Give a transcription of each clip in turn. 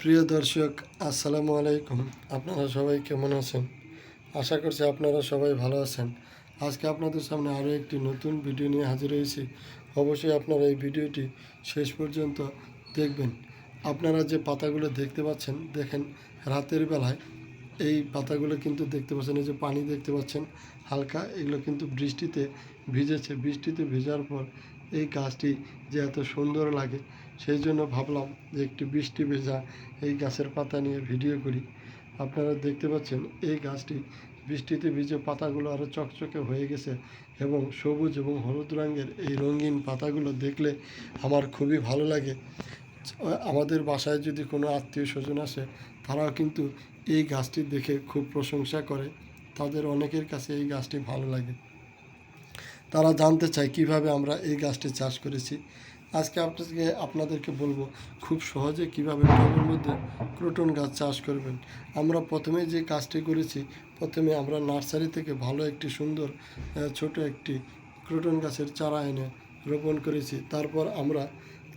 প্রিয় দর্শক, আসসালামু আলাইকুম। আপনারা সবাই কেমন আছেন? আশা করছি আপনারা সবাই ভালো আছেন। আজকে আপনাদের সামনে আরও একটি নতুন ভিডিও নিয়ে হাজির হয়েছি। অবশ্যই আপনারা এই ভিডিওটি শেষ পর্যন্ত দেখবেন। আপনারা যে পাতাগুলো দেখতে পাচ্ছেন, দেখেন, রাতের বেলায় এই পাতাগুলো কিন্তু দেখতে পাচ্ছেন, এই যে পানি দেখতে পাচ্ছেন, হালকা, এগুলো কিন্তু বৃষ্টিতে ভিজেছে। বৃষ্টিতে ভেজার পর এই গাছটি যে এত সুন্দর লাগে, সেই জন্য ভাবলাম যে একটি বৃষ্টি ভেজা এই গাছের পাতা নিয়ে ভিডিও করি। আপনারা দেখতে পাচ্ছেন, এই গাছটি বৃষ্টিতে ভিজে পাতাগুলো আরও চকচকে হয়ে গেছে এবং সবুজ এবং হলুদ রঙের এই রঙিন পাতাগুলো দেখলে আমার খুবই ভালো লাগে। আমাদের বাসায় যদি কোনো আত্মীয় স্বজন আসে, তারাও কিন্তু এই গাছটি দেখে খুব প্রশংসা করে। তাদের অনেকের কাছে এই গাছটি ভালো লাগে। তারা জানতে চায় কীভাবে আমরা এই গাছটি চাষ করেছি। আজকে আপনাকে আপনাদেরকে বলব, খুব সহজে কীভাবে টবের মধ্যে ক্রোটন গাছ চাষ করবেন। আমরা প্রথমে যে কাজটি করেছি, প্রথমে আমরা নার্সারি থেকে ভালো একটি সুন্দর ছোট একটি ক্রোটন গাছের চারা এনে রোপণ করেছি। তারপর আমরা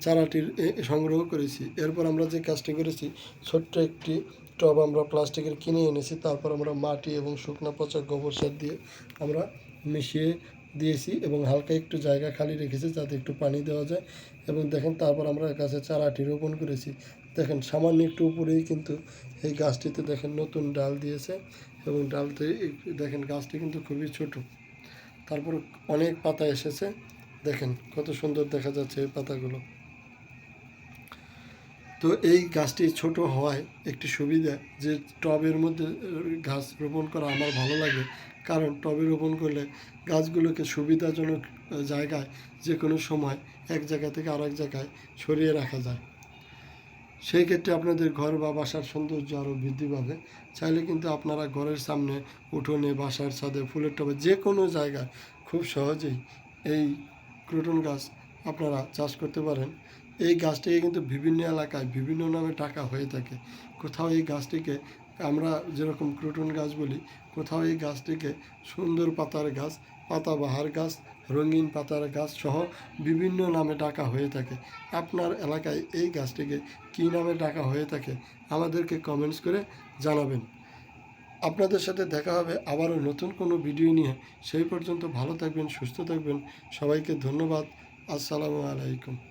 চারাটির সংগ্রহ করেছি। এরপর আমরা যে কাজটি করেছি, ছোট্ট একটি টব আমরা প্লাস্টিকের কিনে এনেছি। তারপর আমরা মাটি এবং শুকনো পচা গোবর সার দিয়ে আমরা মিশিয়ে দিয়েছি এবং হালকা একটু জায়গা খালি রেখেছি যাতে একটু পানি দেওয়া যায়। এবং দেখেন, তারপর আমরা গাছে চারাটি রোপণ করেছি। দেখেন, সামান্য একটু উপরেই কিন্তু এই গাছটিতে দেখেন নতুন ডাল দিয়েছে এবং ডালতে দেখেন গাছটি কিন্তু খুবই ছোট। তারপর অনেক পাতা এসেছে। দেখেন, কত সুন্দর দেখা যাচ্ছে এই পাতাগুলো। তো এই গাছটি ছোট হওয়ায় একটি সুবিধা যে টবের মধ্যে গাছ রোপণ করা আমার ভালো লাগে। কারণ টবে রোপণ করলে গাছগুলোকে সুবিধাজনক জায়গায় যে কোনো সময় এক জায়গা থেকে আরেক জায়গায় সরিয়ে রাখা যায়। সেই ক্ষেত্রে আপনাদের ঘর বা বাসার সৌন্দর্য আরও বৃদ্ধি পাবে। চাইলে কিন্তু আপনারা ঘরের সামনে উঠোনে, বাসার ছাদে, ফুলের টবে যে কোনো জায়গায় খুব সহজেই এই ক্রোটন গাছ আপনারা চাষ করতে পারেন। এই গাছটিকে কিন্তু বিভিন্ন এলাকায় বিভিন্ন নামে টাকা হয়ে থাকে। কোথাও এই গাছটিকে আমরা যেরকম ক্রোটন গাছ বলি, কোথাও এই গাছটিকে সুন্দর পাতার গাছ, পাতাবাহার গাছ, রঙিন পাতার গাছ সহ বিভিন্ন নামে ডাকা হয়ে থাকে। আপনার এলাকায় এই গাছটিকে কী নামে ডাকা হয়ে থাকে আমাদেরকে কমেন্টস করে জানাবেন। আপনাদের সাথে দেখা হবে আবারও নতুন কোনো ভিডিও নিয়ে। সেই পর্যন্ত ভালো থাকবেন, সুস্থ থাকবেন। সবাইকে ধন্যবাদ। আসসালামু আলাইকুম।